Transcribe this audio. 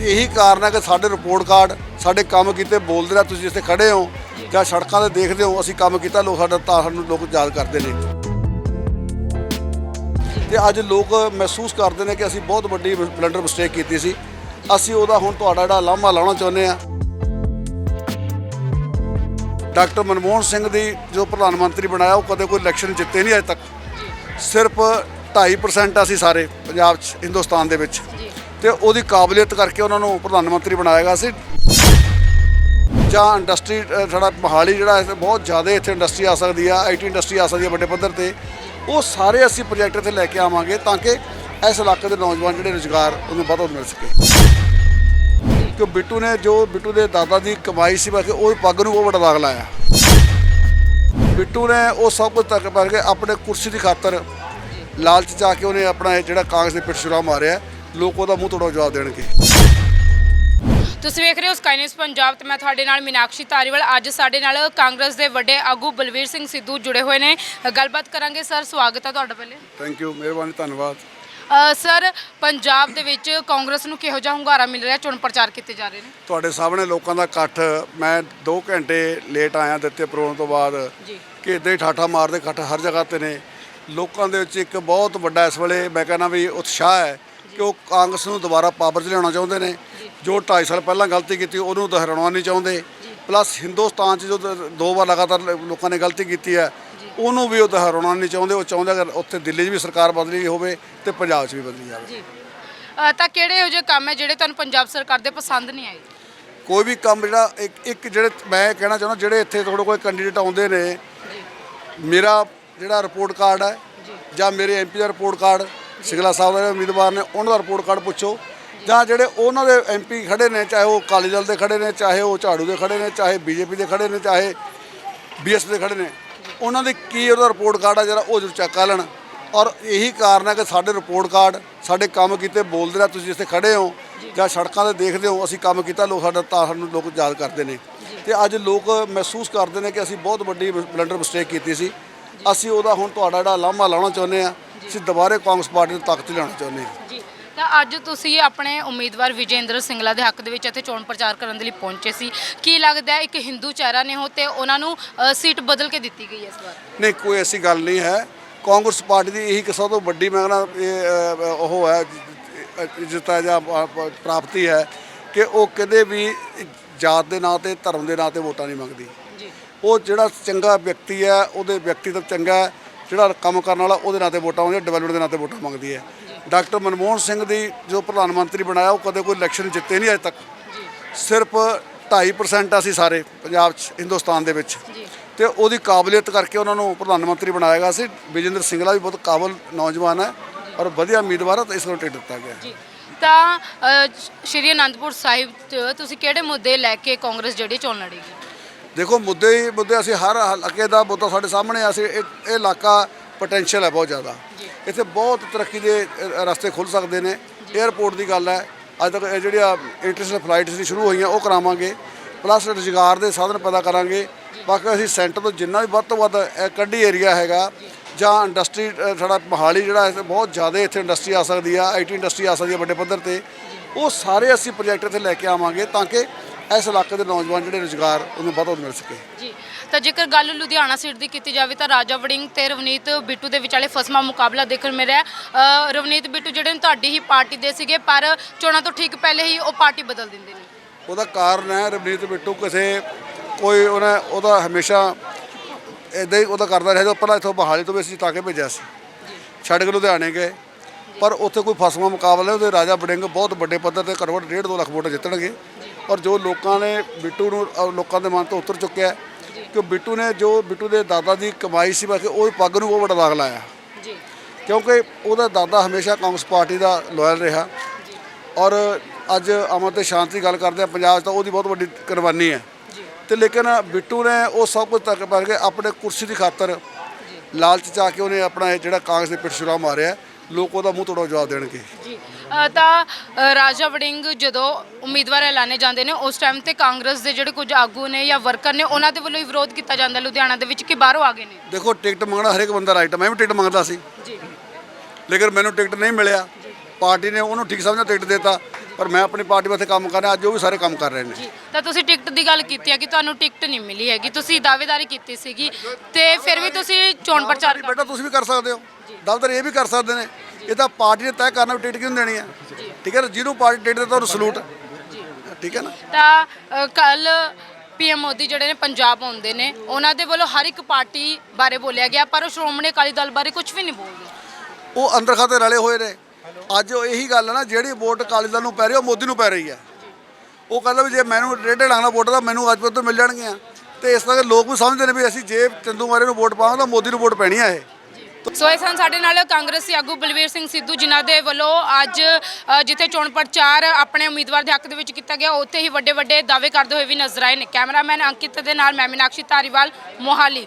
ਇਹੀ ਕਾਰਨ ਹੈ ਕਿ ਸਾਡੇ ਰਿਪੋਰਟ ਕਾਰਡ ਸਾਡੇ ਕੰਮ ਕੀਤੇ ਬੋਲਦੇ ਰਹੇ, ਤੁਸੀਂ ਇੱਥੇ ਖੜੇ ਹੋ ਜਾਂ ਸੜਕਾਂ ਤੇ ਦੇਖਦੇ ਹੋ, ਅਸੀਂ ਕੰਮ ਕੀਤਾ, ਲੋਕ ਸਾਡਾ ਤਾਂ ਸਾਨੂੰ ਲੋਕ ਯਾਦ ਕਰਦੇ ਨੇ। ਤੇ ਅੱਜ ਲੋਕ ਮਹਿਸੂਸ ਕਰਦੇ ਨੇ ਕਿ ਅਸੀਂ ਬਹੁਤ ਵੱਡੀ ਬਲੰਡਰ ਮਿਸਟੇਕ ਕੀਤੀ ਸੀ। ਅਸੀਂ ਉਹਦਾ ਹੁਣ ਤੁਹਾਡਾ ਜਿਹੜਾ ਲਾਮਾ ਲਾਉਣਾ ਚਾਹੁੰਦੇ ਆ ਡਾਕਟਰ ਮਨਮੋਹਨ ਸਿੰਘ ਦੀ ਜੋ ਪ੍ਰਧਾਨ ਮੰਤਰੀ ਬਣਾਇਆ, ਉਹ ਕਦੇ ਕੋਈ ਇਲੈਕਸ਼ਨ ਜਿੱਤੇ ਨਹੀਂ ਅਜੇ ਤੱਕ। ਸਿਰਫ 2.5% ਅਸੀਂ ਸਾਰੇ ਪੰਜਾਬ 'ਚ, ਹਿੰਦੁਸਤਾਨ ਦੇ ਵਿੱਚ। ਤੇ ਉਹਦੀ ਕਾਬਲੀਅਤ ਕਰਕੇ ਉਹਨਾਂ ਨੂੰ ਪ੍ਰਧਾਨ ਮੰਤਰੀ ਬਣਾਇਆ ਗਿਆ ਸੀ। ਜਾਂ ਇੰਡਸਟਰੀ ਸਾਡਾ ਮੋਹਾਲੀ ਜਿਹੜਾ ਬਹੁਤ ਜ਼ਿਆਦਾ ਇੱਥੇ ਇੰਡਸਟਰੀ ਆ ਸਕਦੀ ਆ ਆਈਟੀ ਇੰਡਸਟਰੀ ਆ ਸਕਦੀ ਆ ਵੱਡੇ ਪੱਧਰ ਤੇ। ਉਹ ਸਾਰੇ ਅਸੀਂ ਪ੍ਰੋਜੈਕਟ ਇੱਥੇ ਲੈ ਕੇ ਆਵਾਂਗੇ ਤਾਂ ਕਿ ਇਸ ਇਲਾਕੇ ਦੇ ਨੌਜਵਾਨ ਜਿਹੜੇ ਰੁਜ਼ਗਾਰ ਉਹਨੂੰ ਵੱਧ ਮਿਲ ਸਕੇ। ਕਿ ਬਿੱਟੂ ਨੇ ਜੋ, ਬਿੱਟੂ ਦੇ ਦਾਦਾ ਦੀ ਕਮਾਈ ਸੀ, ਬਾਕੀ ਉਹ ਪੱਗ ਨੂੰ ਉਹ ਵੱਡਾ ਦਾਗ ਲਾਇਆ। ਬਿੱਟੂ ਨੇ ਉਹ ਸਭ ਕੁਝ ਤੱਕ ਪਾ ਕੇ ਆਪਣੇ ਕੁਰਸੀ ਦੀ ਖਾਤਰ ਲਾਲਚ ਜਾ ਕੇ ਉਹਨੇ ਆਪਣਾ ਜਿਹੜਾ ਕਾਂਗਰਸ ਦੇ ਪਿੱਛ ਛੁਰਾ ਮਾਰਿਆ। ਲੋਕ ਉਹਦਾ ਮੂੰਹ ਤੋੜੋ ਜਵਾਬ ਦੇਣਗੇ। ਤੁਸੀਂ ਵੇਖ ਰਹੇ ਹੋ ਸਕਾਈ ਨਿਊਜ਼ ਪੰਜਾਬ ਤੇ ਮੈਂ ਤੁਹਾਡੇ ਨਾਲ ਮੀਨਾਕਸ਼ੀ ਧਾਰੀਵਾਲ। ਅੱਜ ਸਾਡੇ ਨਾਲ ਕਾਂਗਰਸ ਦੇ ਵੱਡੇ ਆਗੂ ਬਲਵੀਰ ਸਿੰਘ ਸਿੱਧੂ ਜੁੜੇ ਹੋਏ ਨੇ। ਗੱਲਬਾਤ ਕਰਾਂਗੇ ਸਰ ਸਵਾਗਤ ਹੈ ਤੁਹਾਡਾ ਪਹਿਲੇ। ਥੈਂਕ ਯੂ ਮਿਹਰਬਾਨੀ ਧੰਨਵਾਦ। ਅ, ਸਰ ਪੰਜਾਬ ਦੇ ਵਿੱਚ ਕਾਂਗਰਸ ਨੂੰ ਕਿਹੋ ਜਿਹਾ ਹੁੰਗਾਰਾ ਮਿਲ ਰਿਹਾ ਚੋਣ ਪ੍ਰਚਾਰ ਕੀਤੇ ਜਾ ਰਹੇ ਨੇ? ਤੁਹਾਡੇ ਸਾਹਮਣੇ ਲੋਕਾਂ ਦਾ ਇਕੱਠ ਮੈਂ 2 ਘੰਟੇ ਲੇਟ ਆਇਆ ਦਿੱਤੇ ਪ੍ਰੋਗਰਾਮ ਤੋਂ ਬਾਅਦ। ਜੀ। ਕਿ ਇੱਦਾਂ ਹੀ ਠਾਠਾ ਮਾਰਦੇ ਇਕੱਠ ਹਰ ਜਗ੍ਹਾ ਤੇ ਨੇ। ਲੋਕਾਂ ਦੇ ਵਿੱਚ ਇੱਕ ਬਹੁਤ ਵੱਡਾ ਇਸ ਵੇਲੇ ਮੈਂ ਕਹਿੰਦਾ ਵੀ ਉਤਸ਼ਾਹ ਹੈ। ਕਿ ਉਹ ਕਾਂਗਰਸ ਨੂੰ ਦੁਬਾਰਾ ਪਾਵਰ 'ਚ ਲਿਆਉਣਾ ਚਾਹੁੰਦੇ ਨੇ। ਜੋ 2.5 ਸਾਲ ਪਹਿਲਾਂ ਗਲਤੀ ਕੀਤੀ ਉਹਨੂੰ ਦੁਹਰਾਉਣਾ ਨਹੀਂ ਚਾਹੁੰਦੇ। ਪਲੱਸ ਹਿੰਦੁਸਤਾਨ 'ਚ ਜੋ ਦ- ਵਾਰ ਲਗਾਤਾਰ ਲੋਕਾਂ ਨੇ ਗਲਤੀ ਕੀਤੀ ਹੈ ਉਹਨੂੰ ਵੀ ਉਹ ਦੁਹਰਾਉਣਾ ਨਹੀਂ ਚਾਹੁੰਦੇ। ਉਹ ਚਾਹੁੰਦੇ ਅਗਰ ਉੱਥੇ ਦਿੱਲੀ 'ਚ ਵੀ ਸਰਕਾਰ ਬਦਲੀ ਹੋਵੇ ਤੇ ਪੰਜਾਬ 'ਚ ਵੀ ਬਦਲੀ ਜਾਵੇ। ਜੀ। ਤਾਂ ਕਿਹੜੇ ਇਹੋ ਜਿਹੇ ਕੰਮ ਹੈ ਜਿਹੜੇ ਤੁਹਾਨੂੰ ਪੰਜਾਬ ਸਰਕਾਰ ਦੇ ਪਸੰਦ ਨਹੀਂ ਆਏ? ਕੋਈ ਵੀ ਕੰਮ ਜਿਹੜਾ ਇੱਕ ਇੱਕ ਜਿਹੜੇ ਮੈਂ ਕਹਿਣਾ ਚਾਹੁੰਦਾ ਜਿਹੜੇ ਇੱਥੇ ਤੁਹਾਡੇ ਕੋਲ ਕੈਂਡੀਡੇਟ ਆਉਂਦੇ ਨੇ ਮੇਰਾ ਜਿਹੜਾ ਰਿਪੋਰਟ ਕਾਰਡ ਹੈ ਜਾਂ। ਮੇਰੇ ਐਮਪੀ ਦਾ ਰਿਪੋਰਟ ਕਾਰਡ ਸਿੰਗਲਾ ਸਾਹਿਬ ਦੇ ਉਮੀਦਵਾਰ ਨੇ, ਉਹਨਾਂ ਦਾ ਰਿਪੋਰਟ ਕਾਰਡ ਪੁੱਛੋ। ਜਾਂ ਜਿਹੜੇ ਉਹਨਾਂ ਦੇ ਐਮਪੀ ਖੜੇ ਨੇ, ਚਾਹੇ ਉਹ ਅਕਾਲੀ ਦਲ ਦੇ ਖੜੇ ਨੇ, ਚਾਹੇ ਉਹ ਝਾੜੂ ਦੇ ਖੜੇ ਨੇ, ਚਾਹੇ ਬੀਜੇਪੀ ਦੇ ਖੜੇ ਨੇ, ਚਾਹੇ ਬੀਐਸਪੀ ਦੇ ਖੜੇ ਨੇ, ਉਹਨਾਂ ਦੇ ਕੀ ਉਹਦਾ ਰਿਪੋਰਟ ਕਾਰਡ ਆ ਜਿਹੜਾ ਉਹ ਜ਼ਰੂਰ ਚੈੱਕ ਕਰ ਲੈਣ। ਔਰ ਇਹੀ ਕਾਰਨ ਹੈ ਕਿ ਸਾਡੇ ਰਿਪੋਰਟ ਕਾਰਡ, ਸਾਡੇ ਕੰਮ ਕੀਤੇ ਬੋਲਦੇ ਰਹੇ, ਤੁਸੀਂ ਇੱਥੇ ਖੜੇ ਹੋ ਜਾਂ ਸੜਕਾਂ ਤੇ ਦੇਖਦੇ ਹੋ, ਅਸੀਂ ਕੰਮ ਕੀਤਾ, ਲੋਕ ਸਾਡਾ ਤਾਂ ਸਾਨੂੰ ਲੋਕ ਯਾਦ ਕਰਦੇ ਨੇ। ਤੇ ਅੱਜ ਲੋਕ ਮਹਿਸੂਸ ਕਰਦੇ ਨੇ ਕਿ ਅਸੀਂ ਬਹੁਤ ਵੱਡੀ ਬਲੰਡਰ ਮਿਸਟੇਕ ਕੀਤੀ ਸੀ। ਅਸੀਂ ਉਹਦਾ ਹੁਣ ਤੁਹਾਡਾ ਜਿਹੜਾ ਲਾਮਾ ਲਾਉਣਾ ਚਾਹੁੰਦੇ ਆ ਅਸੀਂ ਦੁਬਾਰੇ ਕਾਂਗਰਸ ਪਾਰਟੀ ਨੂੰ ਤਾਕਤ ਲਿਆਉਣਾ ਚਾਹੁੰਦੇ ਹਾਂ। ਜੀ ਤਾਂ ਅੱਜ ਤੁਸੀਂ ਆਪਣੇ ਉਮੀਦਵਾਰ ਵਿਜੇਂਦਰ ਸਿੰਗਲਾ ਦੇ ਹੱਕ ਦੇ ਵਿੱਚ ਇੱਥੇ ਚੋਣ ਪ੍ਰਚਾਰ ਕਰਨ ਦੇ ਲਈ ਪਹੁੰਚੇ ਸੀ। ਕੀ ਲੱਗਦਾ ਹੈ ਇੱਕ ਹਿੰਦੂ ਚਿਹਰਾ ਨੇ ਹੋ ਤੇ ਉਹਨਾਂ ਨੂੰ ਅ, ਸੀਟ ਬਦਲ ਕੇ ਦਿੱਤੀ ਗਈ ਹੈ ਇਸ ਵਾਰ? ਨਹੀਂ ਕੋਈ ਐਸੀ ਗੱਲ ਨਹੀਂ ਹੈ। ਕਾਂਗਰਸ ਪਾਰਟੀ ਦੀ ਇਹੀ ਕਿ ਸਭ ਤੋਂ ਵੱਡੀ ਮੈਂ ਕਹਿੰਦਾ ਇਹ ਅ, ਉਹ ਹੈ ਇੱਜ਼ਤ ਹੈ ਜਾਂ ਪ- ਪ੍ਰਾਪਤੀ ਹੈ ਕਿ ਉਹ ਕਦੇ ਵੀ ਜਾਤ ਦੇ ਨਾਂ ਤੇ ਧਰਮ ਦੇ ਨਾਂ ਤੇ ਵੋਟਾਂ ਨਹੀਂ ਮੰਗਦੀ। ਜੀ। ਉਹ ਜਿਹੜਾ ਚੰਗਾ ਵਿਅਕਤੀ ਹੈ ਉਹਦੇ ਵਿਅਕਤੀਤਵ ਚੰਗਾ ਹੈ। ਜਿਹੜਾ ਕੰਮ ਕਰਨ ਵਾਲਾ ਉਹਦੇ ਨਾਂ ਤੇ ਵੋਟਾਂ ਮੰਗਦੀ ਡਿਵੈਲਪਮੈਂਟ ਦੇ ਨਾਂ ਤੇ ਵੋਟਾਂ ਮੰਗਦੀ ਹੈ। ਡਾਕਟਰ ਮਨਮੋਹਨ ਸਿੰਘ ਦੀ ਜੋ ਪ੍ਰਧਾਨ ਮੰਤਰੀ ਬਣਾਇਆ ਉਹ ਕਦੇ ਕੋਈ ਇਲੈਕਸ਼ਨ ਜਿੱਤੇ ਨਹੀਂ ਅਜੇ ਤੱਕ। ਸਿਰਫ 2.5% ਅਸੀਂ ਸਾਰੇ ਪੰਜਾਬ 'ਚ ਹਿੰਦੁਸਤਾਨ ਦੇ ਵਿੱਚ। ਤੇ ਉਹਦੀ ਕਾਬਲੀਅਤ ਕਰਕੇ ਉਹਨਾਂ ਨੂੰ ਪ੍ਰਧਾਨ ਮੰਤਰੀ ਬਣਾਇਆ ਗਿਆ ਸੀ। ਵਿਜੇਂਦਰ ਸਿੰਗਲਾ ਵੀ ਬਹੁਤ ਕਾਬਲ ਨੌਜਵਾਨ ਹੈ ਔਰ ਵਧੀਆ ਉਮੀਦਵਾਰ ਹੈ ਤਾਂ ਇਸ ਨੂੰ ਟਿਕਟ ਦਿੱਤਾ ਗਿਆ ਜੀ। ਤਾਂ ਸ਼੍ਰੀ ਅਨੰਦਪੁਰ ਸਾਹਿਬ 'ਚ ਤੁਸੀਂ ਕਿਹੜੇ ਮੁੱਦੇ ਲੈ ਕੇ ਕਾਂਗਰਸ ਜਿਹੜੀ ਚੋਣ ਲੜੇਗੀ? ਦੇਖੋ ਮੁੱਦੇ ਹੀ ਮੁੱਦੇ ਅਸੀਂ ਹਰ ਹਲਕੇ ਦਾ ਮੁੱਦਾ ਸਾਡੇ ਸਾਹਮਣੇ ਆ। ਅਸੀਂ ਇਹ ਇਹ ਇਲਾਕਾ ਪੋਟੈਂਸ਼ੀਅਲ ਹੈ ਬਹੁਤ ਜ਼ਿਆਦਾ। ਇੱਥੇ ਬਹੁਤ ਤਰੱਕੀ ਦੇ ਰਸਤੇ ਖੁੱਲ ਸਕਦੇ ਨੇ। 에ਅਰਪੋਰਟ ਦੀ ਗੱਲ ਹੈ ਅੱਜ ਤੱਕ ਇਹ ਜਿਹੜੀਆਂ ਇੰਟਰਨੈਸ਼ਨਲ ਫਲਾਈਟਸ ਦੀ ਸ਼ੁਰੂ ਹੋਈਆਂ ਉਹ ਕਰਾਵਾਂਗੇ। ਪਲੱਸ ਰੁਜ਼ਗਾਰ ਦੇ ਸਾਧਨ ਪੈਦਾ ਕਰਾਂਗੇ। ਬਾਕੀ ਅਸੀਂ ਸੈਂਟਰ ਤੋਂ ਜਿੰਨਾ ਵੀ ਵੱਧ ਤੋਂ ਵੱਧ ਕੱਢੀ ਏਰੀਆ ਹੈਗਾ ਜਾਂ ਇੰਡਸਟਰੀ ਸਾਡਾ ਮੋਹਾਲੀ ਜਿਹੜਾ ਹੈ ਬਹੁਤ ਜ਼ਿਆਦਾ ਇੱਥੇ ਇੰਡਸਟਰੀ ਆ ਸਕਦੀ ਆ ਆਈਟੀ ਇੰਡਸਟਰੀ ਆ ਸਕਦੀ ਆ ਵੱਡੇ ਪੱਧਰ ਤੇ। ਉਹ ਸਾਰੇ ਅਸੀਂ ਪ੍ਰੋਜੈਕਟ ਇੱਥੇ ਲੈ ਕੇ ਆਵਾਂਗੇ ਤਾਂ ਕਿ ਇਸ ਇਲਾਕੇ ਦੇ ਨੌਜਵਾਨ ਜਿਹੜੇ ਰੁਜ਼ਗਾਰ ਉਹਨੂੰ ਵੱਧ ਤੋਂ ਵੱਧ ਮਿਲ ਸਕੇ। ਜੀ ਤਾਂ ਜੇਕਰ ਗੱਲ ਲੁਧਿਆਣਾ ਸੀਟ ਦੀ ਕੀਤੀ ਜਾਵੇ ਤਾਂ ਰਾਜਾ ਵੜਿੰਗ ਤੇ ਰਵਨੀਤ ਬਿੱਟੂ ਦੇ ਵਿਚਾਲੇ ਫਸਮਾ ਮੁਕਾਬਲਾ ਦੇਖਣ ਮਿਲ ਰਿਹਾ ਹੈ। ਅ, ਰਵਨੀਤ ਬਿੱਟੂ ਜਿਹੜੇ ਨੇ ਤੁਹਾਡੀ ਹੀ ਪਾਰਟੀ ਦੇ ਸੀਗੇ ਪਰ ਚੋਣਾਂ ਤੋਂ ਠੀਕ ਪਹਿਲੇ ਹੀ ਉਹ ਪਾਰਟੀ ਬਦਲ ਦਿੰਦੇ ਨੇ। ਉਹਦਾ ਕਾਰਨ ਹੈ ਰਵਨੀਤ ਬਿੱਟੂ ਕਿਸੇ ਕੋਈ ਉਹਨੇ ਉਹਦਾ ਹਮੇਸ਼ਾ ਇਦਾਂ ਹੀ ਉਹਦਾ ਕਰਦਾ ਰਿਹਾ ਜੋ ਪਹਿਲਾਂ ਇੱਥੋਂ ਬਹਾਲੀ ਤੋਂ ਵੀ ਅਸੀਂ ਤਾਂ ਕੇ ਭੇਜਿਆ ਸੀ। ਛੱਡ ਕੇ ਲੁਧਿਆਣੇ ਗਏ। ਪਰ ਉੱਥੇ ਕੋਈ ਫਸਵਾ ਮੁਕਾਬਲਾ ਉਹਦੇ ਰਾਜਾ ਬੜਿੰਗ ਬਹੁਤ ਵੱਡੇ ਪੱਧਰ ਤੇ ਘੱਟ ਡੇਢ ਦੋ ਲੱਖ ਵੋਟ ਜਿੱਤਣਗੇ। ਔਰ ਜੋ ਲੋਕਾਂ ਨੇ ਬਿੱਟੂ ਨੂੰ ਅਹ ਲੋਕਾਂ ਦੇ ਮਨ ਤੋਂ ਉਤਰ ਚੁੱਕਿਆ ਹੈ ਕਿ ਬਿੱਟੂ ਨੇ ਜੋ ਬਿੱਟੂ ਦੇ ਦਾਦਾ ਦੀ ਕਮਾਈ ਸੀ ਬਾਕੀ ਉਹ ਪੱਗ ਨੂੰ ਉਹ ਬੜਾ ਦਾਗ ਲਾਇਆ। ਜੀ। ਕਿਉਂਕਿ ਉਹਦਾ ਦਾਦਾ ਹਮੇਸ਼ਾ ਕਾਂਗਰਸ ਪਾਰਟੀ ਦਾ ਲਾਇਲ ਰਿਹਾ। ਔਰ ਅੱਜ ਅਮਨ ਤੇ ਸ਼ਾਂਤੀ ਗੱਲ ਕਰਦੇ ਆ ਪੰਜਾਬ 'ਚ ਤਾਂ ਉਹਦੀ ਬਹੁਤ ਵੱਡੀ ਕੁਰਬਾਨੀ ਹੈ। ਤੇ ਲੇਕਿਨ ਬਿੱਟੂ ਨੇ ਉਹ ਸਭ ਕੁਝ ਤੱਕ ਪਰ ਕੇ ਆਪਣੇ ਕੁਰਸੀ ਦੀ ਖਾਤਰ ਲਾਲਚ ਚ ਆ ਕੇ ਉਹਨੇ ਆਪਣਾ ਇਹ ਜਿਹੜਾ ਕਾਂਗਰਸ ਦੇ ਪਿੱਛ ਛੁਰਾ ਮਾਰਿਆ ਲੋਕ ਉਹਦਾ ਮੂੰਹ ਤੋੜੋ ਜਵਾਬ ਦੇਣਗੇ। ਅ, ਤਾਂ ਅ, ਰਾਜਾ ਵੜਿੰਗ ਜਦੋਂ ਉਮੀਦਵਾਰ ਐਲਾਨੇ ਜਾਂਦੇ ਨੇ ਉਸ ਟਾਈਮ ਤੇ ਕਾਂਗਰਸ ਦੇ ਜਿਹੜੇ ਕੁਝ ਆਗੂ ਨੇ ਜਾਂ ਵਰਕਰ ਨੇ ਉਹਨਾਂ ਦੇ ਵੱਲੋਂ ਹੀ ਵਿਰੋਧ ਕੀਤਾ ਜਾਂਦਾ ਲੁਧਿਆਣਾ ਦੇ ਵਿੱਚ ਕਿ ਬਾਹਰੋਂ ਆ ਗਏ ਨੇ? ਦੇਖੋ ਟਿਕਟ ਮੰਗਣਾ ਹਰੇਕ ਬੰਦਾ ਰਾਈਟ ਮੈਂ ਵੀ ਟਿਕਟ ਮੰਗਦਾ ਸੀ। ਜੀ। ਲੇਕਿਨ ਮੈਨੂੰ ਟਿਕਟ ਨਹੀਂ ਮਿਲਿਆ। ਪਾਰਟੀ ਨੇ ਉਹਨੂੰ ਠੀਕ ਸਮਝਿਆ ਟਿਕਟ ਦਿੱਤਾ। ਪਰ ਮੈਂ ਆਪਣੀ ਪਾਰਟੀ ਵਾਸਤੇ ਕੰਮ ਕਰ ਰਿਹਾ ਅੱਜ ਉਹ ਵੀ ਸਾਰੇ ਕੰਮ ਕਰ ਰਹੇ ਨੇ। ਜੀ। ਤਾਂ ਤੁਸੀਂ ਟਿਕਟ ਦੀ ਗੱਲ ਕੀਤੀ ਹੈ ਕਿ ਤੁਹਾਨੂੰ ਟਿਕਟ ਨਹੀਂ ਮਿਲੀ ਹੈਗੀ। ਤੁਸੀਂ ਦਾਅਵੇਦਾਰੀ ਕੀਤੀ ਸੀਗੀ। ਤੇ ਫਿਰ ਵੀ ਤੁਸੀਂ ਚੋਣ ਪ੍ਰਚਾਰ ਕਰ ਬੇਟਾ ਤੁਸੀਂ ਵੀ ਕਰ ਸਕਦੇ ਹੋ। ਦਫ਼ਤਰ ਇਹ ਵੀ ਕਰ ਸਕਦੇ ਨੇ। ਇਹ ਤਾਂ ਪਾਰਟੀ ਨੇ ਤੈਅ ਕਰਨਾ ਵੀ ਟਿਕਟ ਕਿਉਂ ਦੇਣੀ ਹੈ? ਠੀਕ ਹੈ ਨਾ ਜਿਹਨੂੰ ਪਾਰਟੀ ਟਿਕਟ ਦਿੱਤਾ ਉਹਨੂੰ ਸਲੂਟ। ਠੀਕ ਹੈ ਨਾ? ਤਾਂ ਕੱਲ ਪੀਐਮ ਮੋਦੀ ਜਿਹੜੇ ਨੇ ਪੰਜਾਬ ਆਉਂਦੇ ਨੇ ਉਹਨਾਂ ਦੇ ਵੱਲੋਂ ਹਰ ਇੱਕ ਪਾਰਟੀ ਬਾਰੇ ਬੋਲਿਆ ਗਿਆ ਪਰ ਉਹ ਸ਼੍ਰੋਮਣੀ ਅਕਾਲੀ ਦਲ ਬਾਰੇ ਕੁਝ ਵੀ ਨਹੀਂ ਬੋਲਦੇ ਉਹ ਅੰਦਰ ਖਾਤੇ ਰਲੇ ਹੋਏ ਨੇ। ਅੱਜ ਉਹ ਇਹੀ ਗੱਲ ਹੈ ਨਾ ਜਿਹੜੀ ਵੋਟ ਅਕਾਲੀ ਦਲ ਨੂੰ ਪੈ ਰਹੀ ਉਹ ਮੋਦੀ ਨੂੰ ਪੈ ਰਹੀ ਹੈ। ਉਹ ਕਹਿੰਦਾ ਵੀ ਜੇ ਮੈਨੂੰ ਰੇਡੇ ਲਾਣਾ ਵੋਟ ਦਾ ਮੈਨੂੰ ਅੱਜ ਤੋਂ ਮਿਲ ਜਾਣਗੀਆਂ। ਤੇ ਇਸ ਤਰ੍ਹਾਂ ਲੋਕ ਵੀ ਸਮਝਦੇ ਨੇ ਵੀ ਅਸੀਂ ਜੇ ਚੰਦੂ ਮਾਰੇ ਨੂੰ ਵੋਟ ਪਾਵਾਂਗੇ ਤਾਂ ਮੋਦੀ ਨੂੰ ਵੋਟ ਪੈਣੀ ਹੈ ਇਹ। ਸੋ ਇਹ ਸਨ ਸਾਡੇ ਨਾਲ ਕਾਂਗਰਸੀ ਆਗੂ ਬਲਵੀਰ ਸਿੰਘ ਸਿੱਧੂ ਜਿਨ੍ਹਾਂ ਦੇ ਵੱਲੋਂ ਅੱਜ ਜਿੱਥੇ ਚੋਣ ਪ੍ਰਚਾਰ ਆਪਣੇ ਉਮੀਦਵਾਰ ਦੇ ਹੱਕ ਦੇ ਵਿੱਚ ਕੀਤਾ ਗਿਆ, ਉੱਥੇ ਹੀ ਵੱਡੇ ਵੱਡੇ ਦਾਅਵੇ ਕਰਦੇ ਹੋਏ ਵੀ ਨਜ਼ਰ ਆਏ ਨੇ। ਕੈਮਰਾਮੈਨ ਅੰਕਿਤ ਦੇ ਨਾਲ ਮੈਂ ਮੀਨਾਕਸ਼ੀ ਧਾਰੀਵਾਲ, ਮੋਹਾਲੀ।